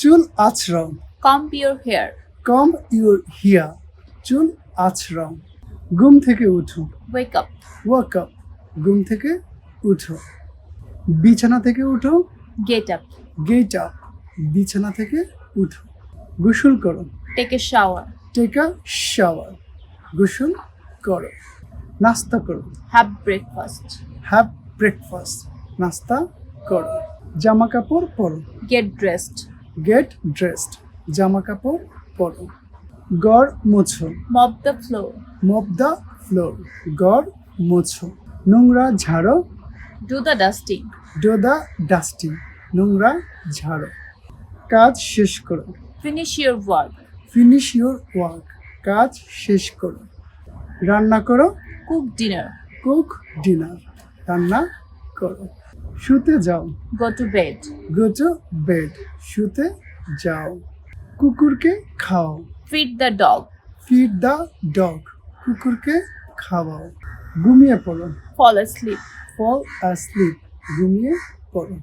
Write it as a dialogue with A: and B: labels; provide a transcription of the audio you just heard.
A: চুল আছড়াও
B: comb your hair
A: comb your hair চুল আছড়াও ঘুম থেকে উঠো।
B: Wake up,
A: ওয়াক আপ ঘুম থেকে উঠো। বিছানা থেকে উঠো।
B: গেট আপ
A: গেট আপ বিছানা থেকে উঠো। গোসল করো।
B: Take a shower,
A: take a shower গোসল করো। নাস্তা করো।
B: হ্যাভ ব্রেকফাস্ট
A: হ্যাভ ব্রেকফাস্ট নাস্তা করো। জামা কাপড় পরো।
B: গেট dressed,
A: গেট ড্রেসড জামা কাপড় পরো। গড় মোছো।
B: Mop the floor
A: mop the floor গড় মোছো। নোংরা ঝাড়ো।
B: Do the dusting,
A: do the dusting নোংরা ঝাড়ো। কাজ শেষ করো।
B: Finish your work,
A: finish your work কাজ শেষ করো। রান্না করো।
B: কুক ডিনার
A: কুক ডিনার রান্না করো। শুতে যাও।
B: Go to bed
A: go to bed শুতে যাও। কুকুরকে খাও।
B: Feed the dog
A: feed the dog কুকুরকে খাওয়াও। ঘুমিয়ে পড়ো।
B: ফল অ্যাসলিপ
A: ফল অ্যাসলিপ ঘুমিয়ে পড়ো।